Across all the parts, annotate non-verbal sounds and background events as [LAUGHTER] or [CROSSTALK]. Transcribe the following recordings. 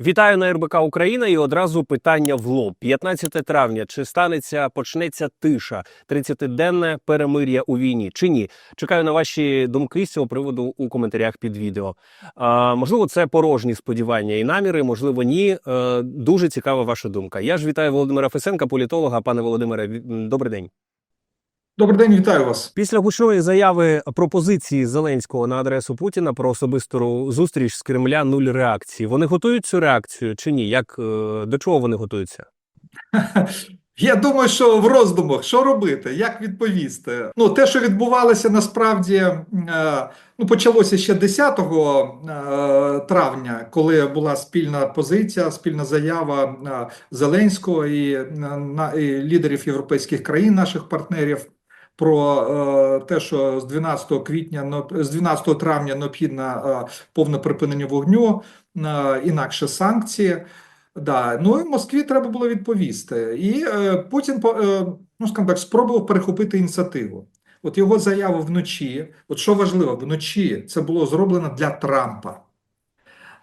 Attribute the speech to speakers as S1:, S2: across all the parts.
S1: Вітаю на РБК Україна і одразу питання в лоб. 15 травня. Чи станеться, почнеться тиша, 30-денне перемир'я у війні чи ні? Чекаю на ваші думки з цього приводу у коментарях під відео. А, можливо, це порожні сподівання і наміри, можливо, ні. Е, дуже цікава ваша думка. Я ж вітаю Володимира Фесенка, політолога. Пане Володимире, добрий день.
S2: Добрий день, вітаю вас.
S1: Після гучної заяви пропозиції Зеленського на адресу Путіна про особисту зустріч з Кремля нуль реакції. Вони готують цю реакцію чи ні? Як е, до чого вони готуються? [LAUGHS]
S2: Я думаю, що в роздумах, що робити, як відповісти. Ну, те, що відбувалося насправді, е, ну, почалося ще 10 е, травня, коли була спільна позиція, спільна заява Зеленського і, на- і лідерів європейських країн, наших партнерів. Про е, те, що з 12 квітня, з 12 травня необхідно е, повне припинення вогню, е, інакше санкції. Да, ну і Москві треба було відповісти. І е, Путін е, ну, скажімо так, спробував перехопити ініціативу. От його заява вночі, от що важливо, вночі це було зроблено для Трампа.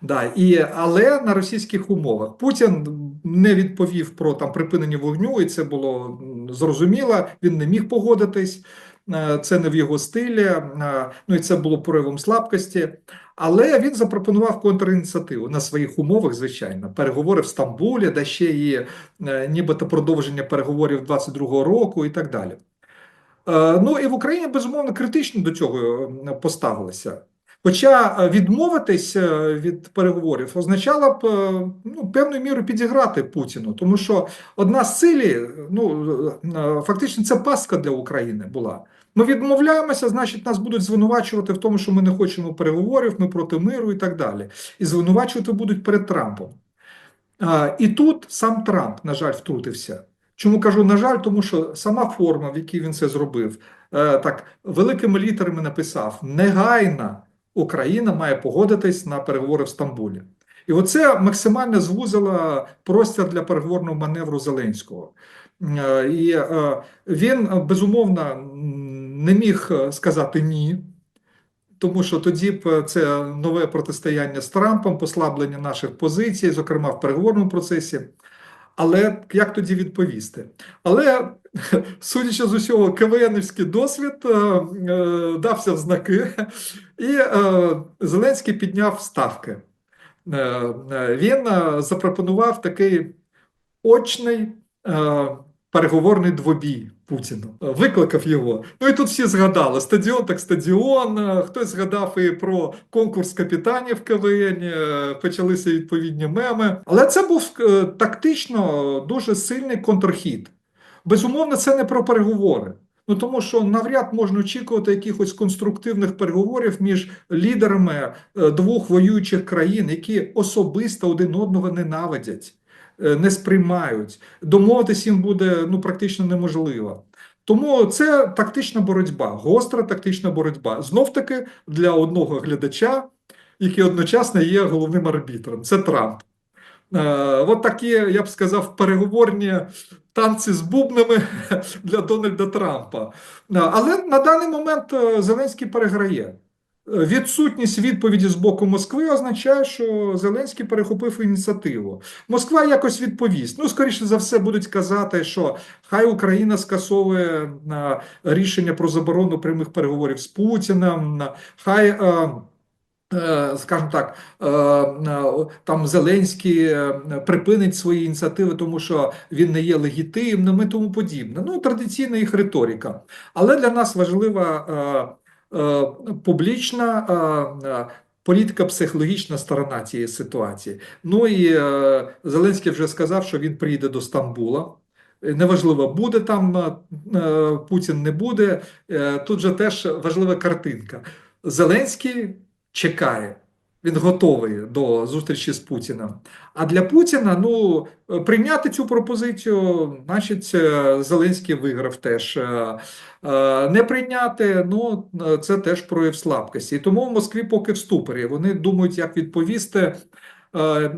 S2: Да, і, але на російських умовах Путін не відповів про там припинення вогню, і це було зрозуміло. Він не міг погодитись. е, Це не в його стилі. е, Ну і це було проявом слабкості. Але він запропонував контрініціативу на своїх умовах, звичайно, переговори в Стамбулі, де ще і е, нібито продовження переговорів 22-го року і так далі. Ну і в Україні безумовно критично до цього поставилися. Хоча е, відмовитись е, від переговорів означало б е, ну, певною мірою підіграти Путіну, тому що одна з цілей, ну фактично, це пастка для України була. Ми відмовляємося, значить, нас будуть звинувачувати в тому, що ми не хочемо переговорів, ми проти миру і так далі. І звинувачувати будуть перед Трампом. І тут сам Трамп, на жаль, втрутився. Чому кажу, на жаль, тому що сама форма, в якій він це зробив, так великими літерами написав: негайно Україна має погодитись на переговори в Стамбулі. І оце максимально звузило простір для переговорного маневру Зеленського. Е, І е, він е, безумовно не міг сказати ні. Тому що тоді б це нове протистояння з Трампом, послаблення наших позицій, зокрема в переговорному процесі. Але як тоді відповісти? Але, [LAUGHS] судячи з усього, КВНівський досвід дався в знаки, і е, Зеленський підняв ставки. Е, е, він запропонував такий очний переговорний двобій Путіну, викликав його. Ну і тут всі згадали: стадіон так стадіон. Хтось згадав і про конкурс капітанів КВН, почалися відповідні меми. Але це був тактично дуже сильний контрхід. Безумовно, це не про переговори. Ну тому що навряд можна очікувати якихось конструктивних переговорів між лідерами е, двох воюючих країн, які особисто один одного ненавидять, е, не сприймають. Домовитись їм буде ну практично неможливо. Тому це тактична боротьба, гостра тактична боротьба. Знов таки для одного глядача, який одночасно є головним арбітром. Це Трамп. Е, От такі, я б сказав, переговорні танці з бубнами [LAUGHS] для Дональда Трампа. Але на даний момент е, Зеленський переграє. Е, Відсутність відповіді з боку Москви означає, що Зеленський перехопив ініціативу. Москва якось відповість. Ну, скоріше за все, будуть казати, що хай Україна скасовує е, рішення про заборону прямих переговорів з Путіним, хай. Е, Скажімо так, е, е, там Зеленський припинить свої ініціативи, тому що він не є легітимним і тому подібне. Ну, традиційна їх риторика. Але для нас важлива публічна політика, психологічна сторона цієї ситуації. Ну і Зеленський вже сказав, що він приїде до Стамбула. Неважливо, буде там Путін, не буде. Тут же теж важлива картинка. Зеленський чекає. Він готовий до зустрічі з Путіним. А для Путіна ну е, прийняти цю пропозицію, значить, е, Зеленський виграв теж. Е, Не прийняти, ну це теж прояв слабкості. І тому в Москві поки в ступорі. Вони думають, як відповісти.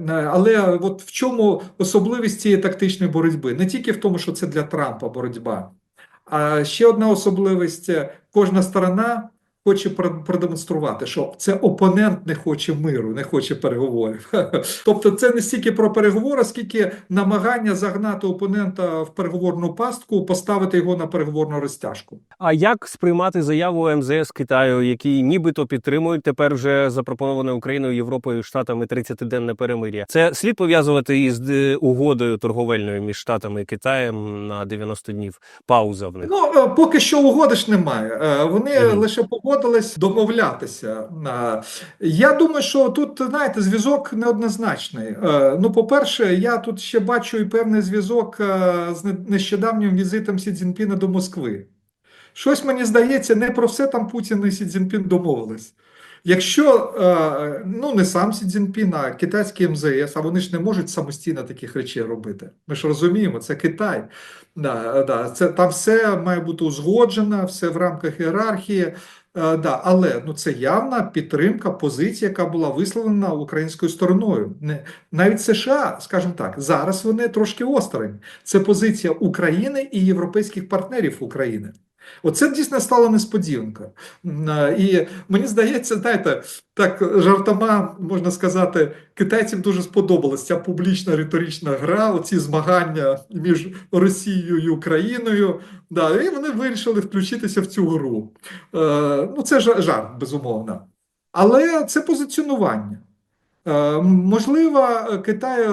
S2: Але от в чому особливість цієї тактичної боротьби? Не тільки в тому, що це для Трампа боротьба, а ще одна особливість: кожна сторона хоче пр- продемонструвати, що це опонент не хоче миру, не хоче переговорів. [LAUGHS] Тобто, це не стільки про переговори, скільки намагання загнати опонента в переговорну пастку, поставити його на переговорну розтяжку.
S1: А як сприймати заяву МЗС Китаю, які нібито підтримують тепер вже запропоноване Україною, Європою Штатами 30-денне перемир'я? Це слід пов'язувати із е, угодою торговельною між Штатами і Китаєм на 90 днів. Пауза в них.
S2: Ну, е, поки що угоди ж немає. Е, Вони
S1: Мгм.
S2: лише погодились домовлятися. Я думаю, що тут, знаєте, зв'язок неоднозначний. Е, Ну, по-перше, я тут ще бачу і певний зв'язок е, з нещодавнім візитом Сі Цзіньпіна до Москви. Щось мені здається, не про все там Путін і Сі Цзіньпін домовились. Якщо е, ну не сам Сі Цзіньпін, а китайський МЗС, а вони ж не можуть самостійно таких речей робити. Ми ж розуміємо, це Китай. Да, да, це там все має бути узгоджено, все в рамках ієрархії. Е, да, але ну це явна підтримка позиції, яка була висловлена українською стороною. Не навіть США, скажімо так, зараз вони трошки осторонь. Це позиція України і європейських партнерів України. Оце дійсно стало несподіванкою. М, е, І мені здається, знаєте, так жартома можна сказати, китайцям дуже сподобалася ця публічна риторична гра, оці змагання між Росією і Україною. Да, і вони вирішили включитися в цю гру. Е, ну, це жарт, безумовно. Але це позиціонування. Е, можливо, Китай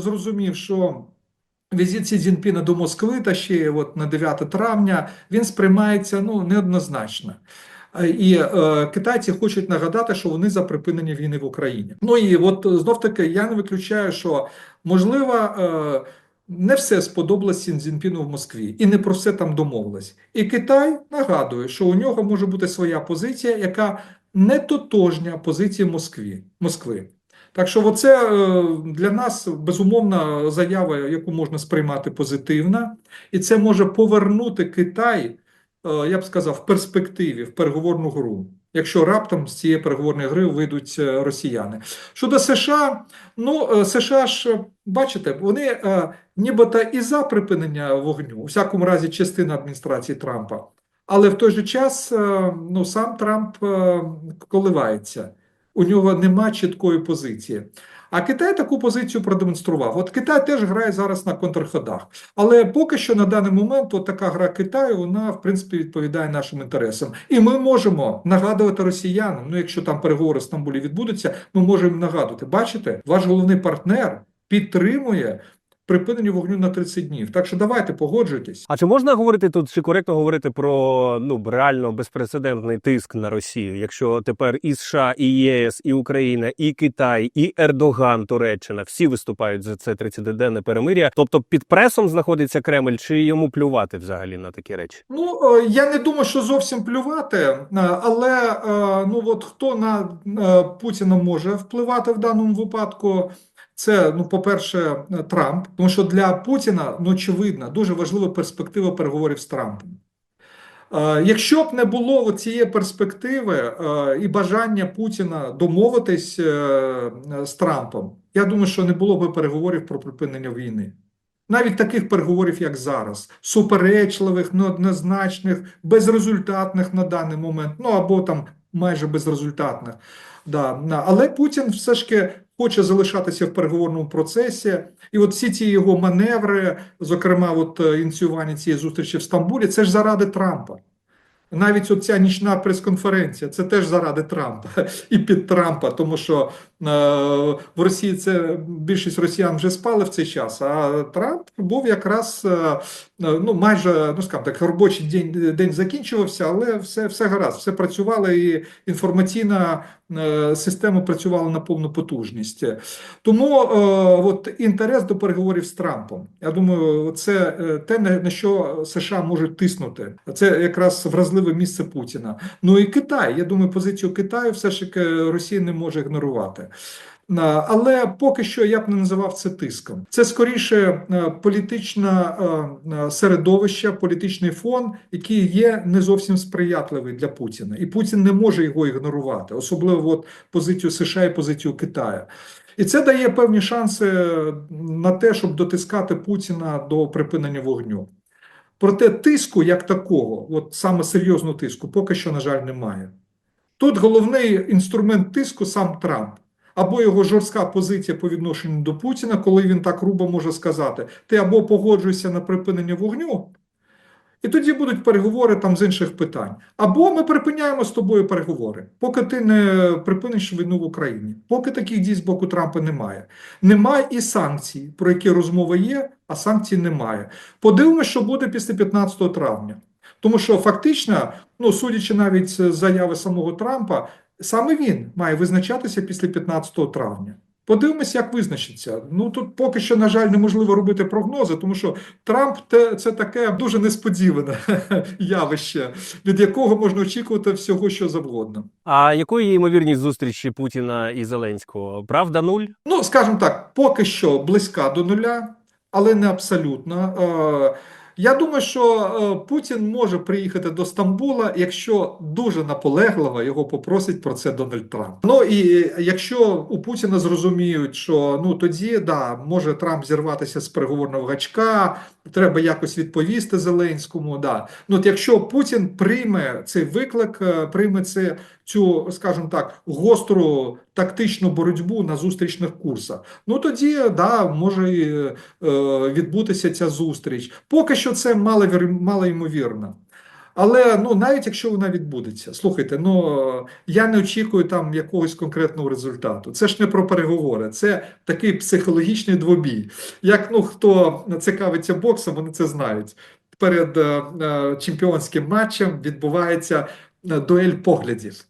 S2: зрозумів, що візит Сі Цзіньпіна до Москви та ще от на 9 травня він сприймається ну, неоднозначно. Е, І е, китайці хочуть нагадати, що вони за припинення війни в Україні. Ну і от знов таки я не виключаю, що можливо е, не все сподобалось Сі Цзіньпіну в Москві, і не про все там домовились. І Китай нагадує, що у нього може бути своя позиція, яка не тотожня позиції Москві, Москви. Так що, оце е, для нас безумовна заява, яку можна сприймати позитивно, і це може повернути Китай, е, я б сказав, в перспективі, в переговорну гру, якщо раптом з цієї переговорної гри вийдуть е, росіяни. Щодо США, ну е, США ж е, бачите, вони нібито і за припинення вогню, у всякому разі, частина адміністрації Трампа. Але в той же час ну, сам Трамп коливається. У нього нема чіткої позиції. А Китай таку позицію продемонстрував. От Китай теж грає зараз на контрходах. Але поки що на даний момент от така гра Китаю, вона в принципі відповідає нашим інтересам. І ми можемо нагадувати росіянам. Ну, якщо там переговори в Стамбулі відбудуться, ми можемо нагадувати. Бачите, ваш головний партнер підтримує припинення вогню на 30 днів. Так що давайте погоджуйтесь.
S1: А чи можна говорити тут, чи коректно говорити про ну реально безпрецедентний тиск на Росію, якщо тепер і США, і ЄС, і Україна, і Китай, і Ердоган, Туреччина всі виступають за це 30-денне перемир'я? Тобто під пресом знаходиться Кремль, чи йому плювати взагалі на такі речі?
S2: Ну, е, я не думаю, що зовсім плювати, е, але е, ну от хто на Путіна може впливати в даному випадку? Це, ну, по-перше, е, Трамп, тому що для Путіна, ну, очевидно, дуже важлива перспектива переговорів з Трампом. Е, Якщо б не було цієї перспективи е, і бажання Путіна домовитись з Трампом, я думаю, що не було б переговорів про припинення війни. Навіть таких переговорів, як зараз, суперечливих, неоднозначних, безрезультатних на даний момент, ну або там майже безрезультатних. Да. Але Путін все ж таки хоче залишатися в переговорному процесі. І от всі ці його маневри, зокрема, от е, ініціювання цієї зустрічі в Стамбулі, це ж заради Трампа. Навіть оця нічна прес-конференція це теж заради Трампа [LAUGHS] і під Трампа, тому що в Росії це більшість росіян вже спали в цей час. А Трамп був якраз е, е, ну майже ну скажімо так, робочий день день закінчувався, але все, все гаразд, все працювало, і інформаційна е, система працювала на повну потужність. Тому е, от інтерес до переговорів з Трампом. Я думаю, це е, те, на що США можуть тиснути. Це якраз вразливе місце Путіна. Ну і Китай. Я думаю, позицію Китаю все ж таки Росія не може ігнорувати. А, Але поки що я б не називав це тиском. Це скоріше е, політичне е, е, середовище, політичний фон, який є не зовсім сприятливий для Путіна, і Путін не може його ігнорувати, особливо от позицію США і позицію Китаю. І це дає певні шанси на те, щоб дотискати Путіна до припинення вогню. Проте тиску як такого, от саме серйозного тиску, поки що, на жаль, немає. Тут головний інструмент тиску сам Трамп. Або його жорстка позиція по відношенню до Путіна, коли він так грубо може сказати: ти або погоджуєшся на припинення вогню, і тоді будуть переговори там з інших питань. Або ми припиняємо з тобою переговори, поки ти не припиниш війну в Україні. Поки таких дій з боку Трампа немає. Немає і санкцій, про які розмова є, а санкцій немає. Подивимося, що буде після 15 травня. Тому що фактично, ну судячи навіть з заяви самого Трампа, саме він має визначатися після 15 травня. Подивимось, як визначиться. Ну тут поки що, на жаль, неможливо робити прогнози, тому що Трамп це таке дуже несподіване [LAUGHS] явище, від якого можна очікувати всього, що завгодно.
S1: А якою є ймовірність зустрічі Путіна і Зеленського? Правда, нуль?
S2: Ну, скажімо так, поки що близька до нуля, але не абсолютно. Е, Я думаю, що е, Путін може приїхати до Стамбула, якщо дуже наполегливо його попросить про це Дональд Трамп. Ну і якщо у Путіна зрозуміють, що ну тоді да, може Трамп зірватися з переговорного гачка, треба якось відповісти Зеленському. Да. Ну, от якщо Путін прийме цей виклик, е, прийме це цю, скажімо так, гостру тактичну боротьбу на зустрічних курсах. Ну тоді да, може е, відбутися ця зустріч. Поки що це маловір- малоймовірно. Але ну навіть якщо вона відбудеться, слухайте, ну я не очікую там якогось конкретного результату. Це ж не про переговори, це такий психологічний двобій. Як ну хто цікавиться боксом, вони це знають. Перед е, е, чемпіонським матчем відбувається е, дуель поглядів.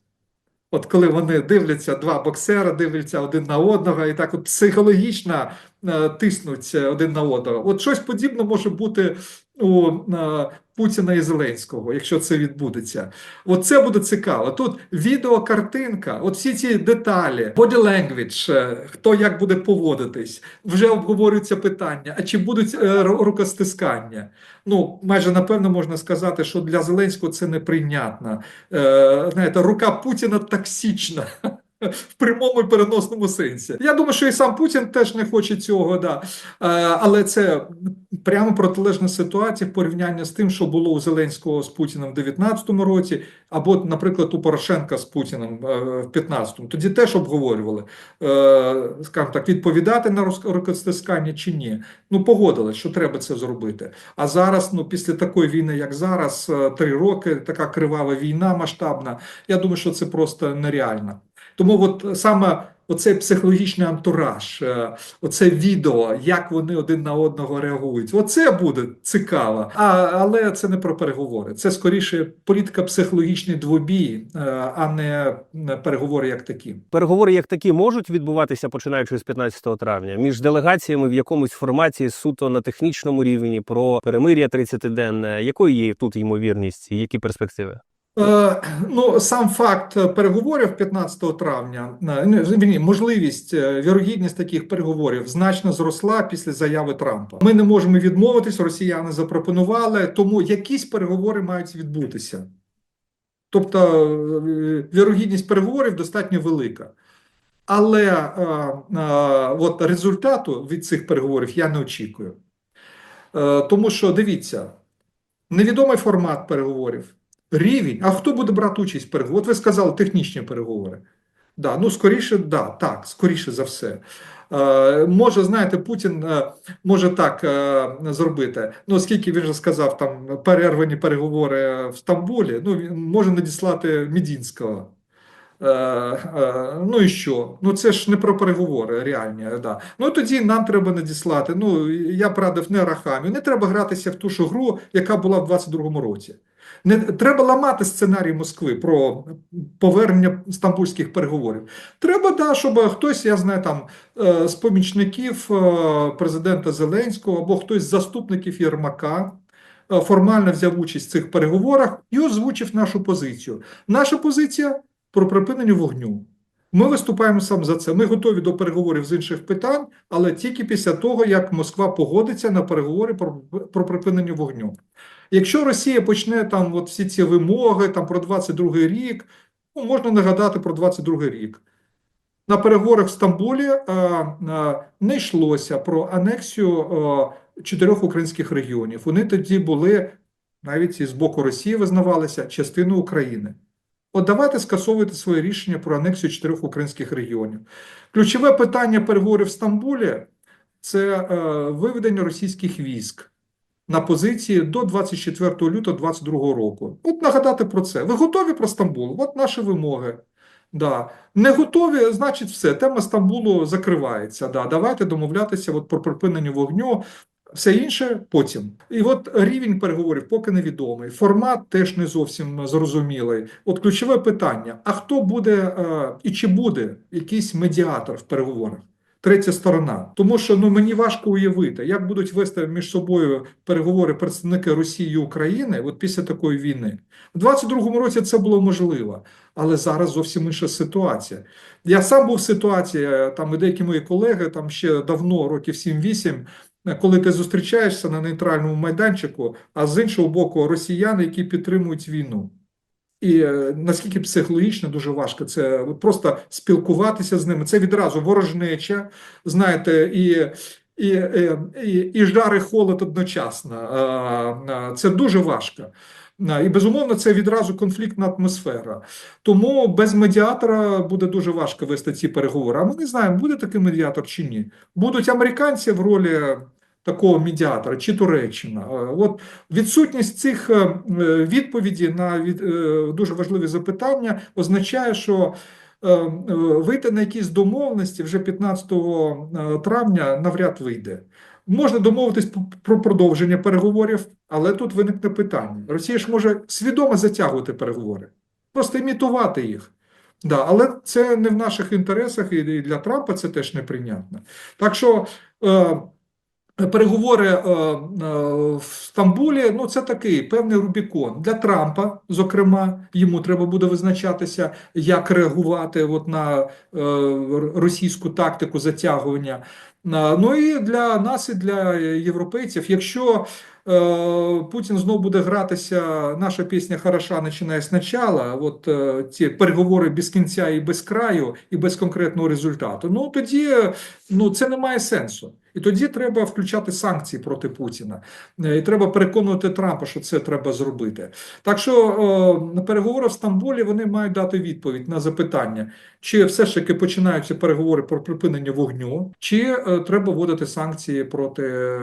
S2: От коли вони дивляться, два боксера дивляться один на одного, і так от психологічно е, тиснуть е, один на одного. От щось подібне може бути у е, Путіна і Зеленського, якщо це відбудеться. От це буде цікаво. Тут відеокартинка, от всі ці деталі, body language, е, хто як буде поводитись, вже обговорюються питання, а чи будуть е, рукостискання. Ну, майже напевно можна сказати, що для Зеленського це неприйнятно. Е, знаєте, рука Путіна токсична. [LAUGHS] В прямому і переносному сенсі. Я думаю, що і сам Путін теж не хоче цього, да. Е, але це прямо протилежна ситуація в порівнянні з тим, що було у Зеленського з Путіним в 2019 році, або, наприклад, у Порошенка з Путіним е, в 2015. Тоді теж обговорювали, е, скажімо так, відповідати на рукостискання чи ні. Ну, погодились, що треба це зробити. А зараз, ну, після такої війни, як зараз, три роки, така кривава війна масштабна, я думаю, що це просто нереально. Тому от саме оцей психологічний антураж, е, оце відео, як вони один на одного реагують, оце буде цікаво. А, але це не про переговори. Це скоріше політика психологічний двобій, е, а не переговори як такі.
S1: Переговори як такі можуть відбуватися починаючи з 15 травня між делегаціями в якомусь форматі суто на технічному рівні про перемир'я 30-денне. Якою є тут ймовірність і які перспективи?
S2: Е, Ну, сам факт переговорів 15 травня, е, не, можливість, е, вірогідність таких переговорів значно зросла після заяви Трампа. Ми не можемо відмовитись, росіяни запропонували, тому якісь переговори мають відбутися. Тобто вірогідність переговорів достатньо велика. Але е, е, от результату від цих переговорів я не очікую. Е, тому що дивіться, невідомий формат переговорів. Рівень, а хто буде брати участь в переговорах? От ви сказали технічні переговори. Да, ну скоріше, да, так, скоріше за все. Е, може, знаєте, Путін е, може так е, зробити. Ну, оскільки він же сказав, там перервані переговори в Стамбулі, ну він може надіслати Мідінського. Е, е, ну і що? Ну це ж не про переговори реальні. Да. Ну тоді нам треба надіслати. Ну я б радив не рахамі. Не треба гратися в ту ж гру, яка була в 22-му році. Не треба ламати сценарій Москви про повернення стамбульських переговорів. Треба, да, щоб хтось, я знаю, там е, з помічників президента Зеленського або хтось з заступників Єрмака формально взяв участь в цих переговорах і озвучив нашу позицію. Наша позиція про припинення вогню. Ми виступаємо саме за це. Ми готові до переговорів з інших питань, але тільки після того, як Москва погодиться на переговори про, про припинення вогню. Якщо Росія почне там от всі ці вимоги там про 22 рік, ну, можна нагадати про 22 рік. На переговорах в Стамбулі е, е, не йшлося про анексію е, чотирьох українських регіонів. Вони тоді були навіть і з боку Росії визнавалися частиною України. От давайте скасовуйте своє рішення про анексію чотирьох українських регіонів. Ключове питання переговорів в Стамбулі це е, виведення російських військ на позиції до 24 лютого 2022 року. От нагадати про це. Ви готові про Стамбул? От наші вимоги. Да. Не готові, значить, все. Тема Стамбулу закривається. Да. Давайте домовлятися от про припинення вогню. Все інше потім. І от рівень переговорів поки невідомий. Формат теж не зовсім зрозумілий. От ключове питання: а хто буде е, і чи буде якийсь медіатор в переговорах? Третя сторона, тому що ну мені важко уявити, як будуть вести між собою переговори представники Росії і України от після такої війни. У 22-му році це було можливо, але зараз зовсім інша ситуація. Я сам був в ситуації, е, там і деякі мої колеги, там ще давно, років 7-8, е, коли ти зустрічаєшся на нейтральному майданчику, а з іншого боку, росіяни, які підтримують війну. І е, наскільки психологічно дуже важко це просто спілкуватися з ними. Це відразу ворожнеча, знаєте, і, і, і, і, і жар, і холод одночасно. Е, е, Це дуже важко. Е, І безумовно, це відразу конфліктна атмосфера. Тому без медіатора буде дуже важко вести ці переговори. А ми не знаємо, буде такий медіатор чи ні. Будуть американці в ролі такого медіатора чи Туреччина. Е, От відсутність цих е, відповідей на е, дуже важливі запитання означає, що е, е, вийти на якісь домовленості вже 15 е, травня навряд вийде. Можна домовитись про продовження переговорів, але тут виникне питання. Росія ж може свідомо затягувати переговори, просто імітувати їх. Да, але це не в наших інтересах, і для Трампа це теж неприйнятно. Так що е, переговори е, е, в Стамбулі ну це такий певний Рубікон для Трампа. Зокрема, йому треба буде визначатися, як реагувати от на е, російську тактику затягування. Ну і для нас, і для європейців, якщо е, Путін знову буде гратися, наша пісня хороша починає спочатку, от е, ці переговори без кінця і без краю, і без конкретного результату. Ну тоді ну, це не має сенсу. І тоді треба включати санкції проти Путіна. Е, І треба переконувати Трампа, що це треба зробити. Так що е, на переговори в Стамбулі вони мають дати відповідь на запитання, чи все ж таки починаються переговори про припинення вогню, чи е, треба вводити санкції проти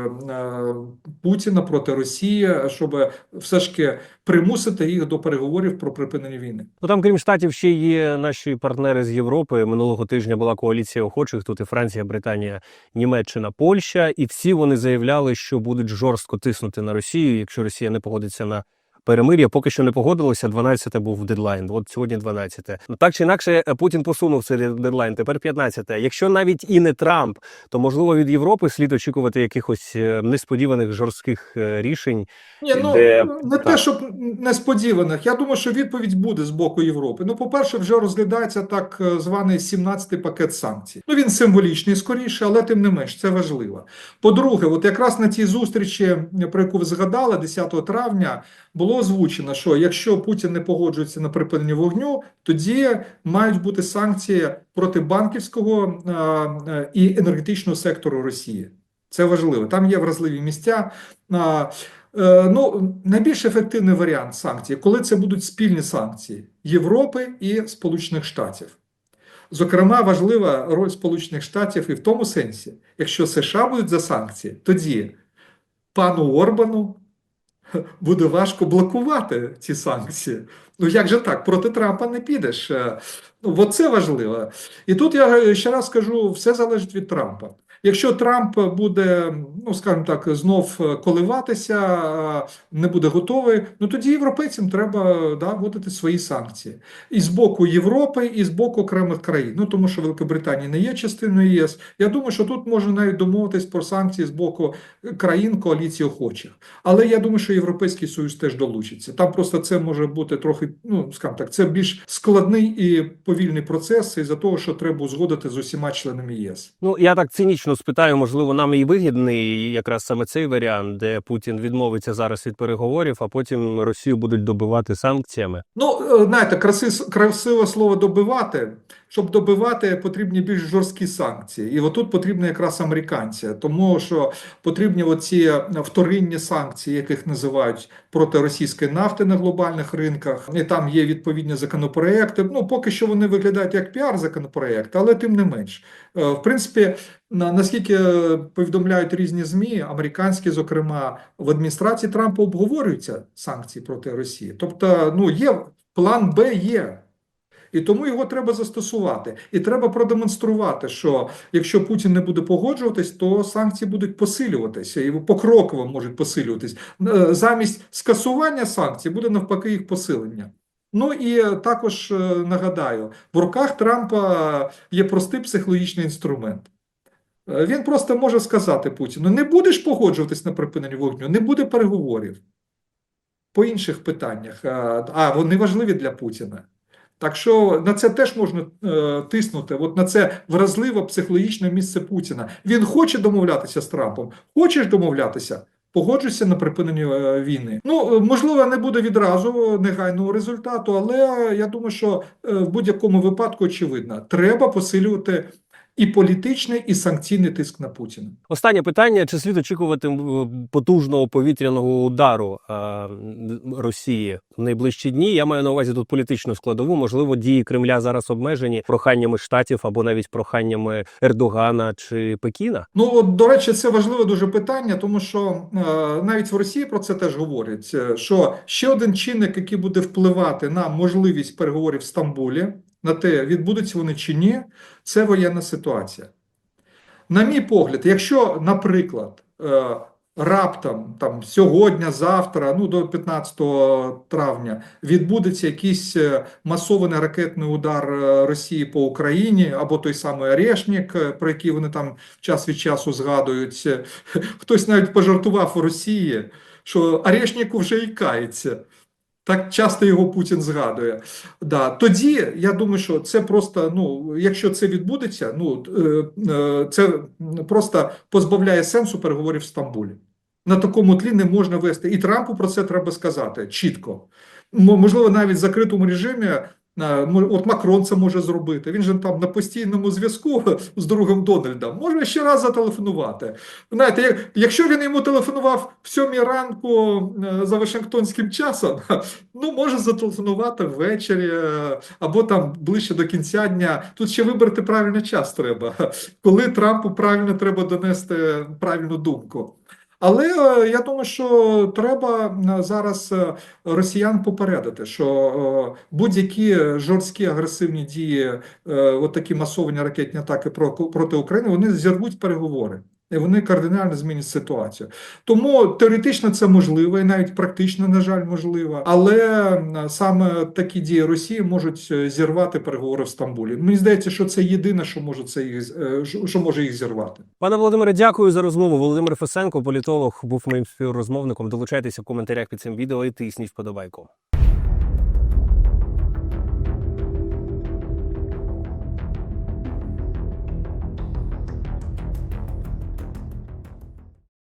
S2: Путіна, проти Росії, щоб все ж таки примусити їх до переговорів про припинення війни.
S1: Ну там, крім штатів, ще є наші партнери з Європи. Минулого тижня була коаліція охочих. Тут і Франція, Британія, Німеччина, Польща, і всі вони заявляли, що будуть жорстко тиснути на Росію, якщо Росія не погодиться на. Перемир'я поки що не погодилося. 12 був дедлайн. От сьогодні 12. Ну так чи інакше, Путін посунув цей дедлайн. Тепер 15. Якщо навіть і не Трамп, то можливо від Європи слід очікувати якихось е, несподіваних жорстких е, рішень.
S2: Ні, ну
S1: Де-
S2: не
S1: так.
S2: те, щоб несподіваних. Я думаю, що відповідь буде з боку Європи. Ну, по-перше, вже розглядається так е, званий 17-й пакет санкцій. Ну він символічний скоріше, але тим не менш це важливо. По-друге, от якраз на цій зустрічі, про яку ви згадали, 10 травня, було озвучено, що якщо Путін не погоджується на припинення вогню, тоді мають бути санкції проти банківського е, е, і енергетичного сектору Росії. Це важливо. Там є вразливі місця. Е, Ну, найбільш ефективний варіант санкцій, коли це будуть спільні санкції Європи і Сполучених Штатів. Зокрема, важлива роль Сполучених Штатів і в тому сенсі, якщо США будуть за санкції, тоді пану Орбану [LAUGHS] буде важко блокувати ці санкції. Ну як же так? Проти Трампа не підеш. Е, Ну, от це важливо. І тут я ще раз скажу: все залежить від Трампа. Якщо Трамп буде, ну скажімо так, знов коливатися, е, не буде готовий, ну тоді європейцям треба да, вводити свої санкції і з боку Європи, і з боку окремих країн. Ну тому що Великобританія не є частиною ЄС. Я думаю, що тут можна навіть домовитись про санкції з боку країн коаліції охочих. Але я думаю, що Європейський Союз теж долучиться. Там просто це може бути трохи, ну скажімо так, це більш складний і повільний процес із-за того, що треба узгодити з усіма членами ЄС.
S1: Ну я так цинічно політично спитаю, можливо, нам і вигідний якраз саме цей варіант, де Путін відмовиться зараз від переговорів, а потім Росію будуть добивати санкціями.
S2: Ну, е, знаєте, краси, красиве слово добивати. Щоб добивати, потрібні більш жорсткі санкції. І отут потрібні якраз американці, тому що потрібні оці вторинні санкції, яких називають проти російської нафти на глобальних ринках. І там є відповідні законопроекти. Ну, поки що вони виглядають як піар-законопроект, але тим не менш. Е, В принципі, на- наскільки повідомляють різні ЗМІ, американські, зокрема, в адміністрації Трампа обговорюються санкції проти Росії. Тобто, ну є план Б є. І тому його треба застосувати. І треба продемонструвати, що якщо Путін не буде погоджуватись, то санкції будуть посилюватися і покроково можуть посилюватись. Е, Замість скасування санкцій буде навпаки їх посилення. Ну і е, також е, нагадаю, в руках Трампа є простий психологічний інструмент. Е, Він просто може сказати Путіну: не будеш погоджуватись на припинення вогню, не буде переговорів по інших питаннях, а вони важливі для Путіна. Так що на це теж можна е, тиснути. От на це вразливе психологічне місце Путіна. Він хоче домовлятися з Трампом. Хочеш домовлятися? Погоджуйся на припинення е, війни. Ну е, можливо, не буде відразу негайного результату, але я думаю, що е, в будь-якому випадку очевидно, треба посилювати і політичний, і санкційний тиск на Путіна.
S1: Останнє питання: чи слід очікувати потужного повітряного удару е, Росії в найближчі дні? Я маю на увазі тут політичну складову. Можливо, дії Кремля зараз обмежені проханнями штатів або навіть проханнями Ердогана чи Пекіна.
S2: Ну, от, до речі, це важливе дуже питання, тому що е, навіть в Росії про це теж говорять. е, Що ще один чинник, який буде впливати на можливість переговорів в Стамбулі, на те, відбудуться вони чи ні, це воєнна ситуація. На мій погляд, якщо, наприклад, е, раптом там сьогодні, завтра, ну до 15 травня, відбудеться якийсь е, масований ракетний удар е, Росії по Україні, або той самий Орешник, про який вони там час від часу згадують. Хтось навіть пожартував у Росії, що Орешнику вже і кається. Так часто його Путін згадує. Да. Тоді я думаю, що це просто, ну, якщо це відбудеться, ну, е, е, це просто позбавляє сенсу переговорів в Стамбулі. На такому тлі не можна вести. І Трампу про це треба сказати чітко. Можливо, навіть в закритому режимі. Е, От Макрон це може зробити. Він же там на постійному зв'язку [LAUGHS] з другом Дональдом. Може ще раз зателефонувати. Знаєте, якщо він йому телефонував в сьомій ранку е, за Вашингтонським часом, [LAUGHS] ну може зателефонувати ввечері е, або там ближче до кінця дня. Тут ще вибрати правильний час треба, [LAUGHS] коли Трампу правильно треба донести правильну думку. Але е, я думаю, що треба е, зараз е, росіян попередити, що будь-які жорсткі агресивні дії, от такі масовані ракетні атаки про- проти України, вони зірвуть переговори. Вони кардинально змінять ситуацію. Тому теоретично це можливо, і навіть практично, на жаль, можливо. Але саме такі дії Росії можуть е, зірвати переговори в Стамбулі. Мені здається, що це єдине, що може це їх е, що може їх зірвати.
S1: Пане Володимире, дякую за розмову. Володимир Фесенко, політолог, був моїм співрозмовником. Долучайтеся в коментарях під цим відео і тисніть вподобайку.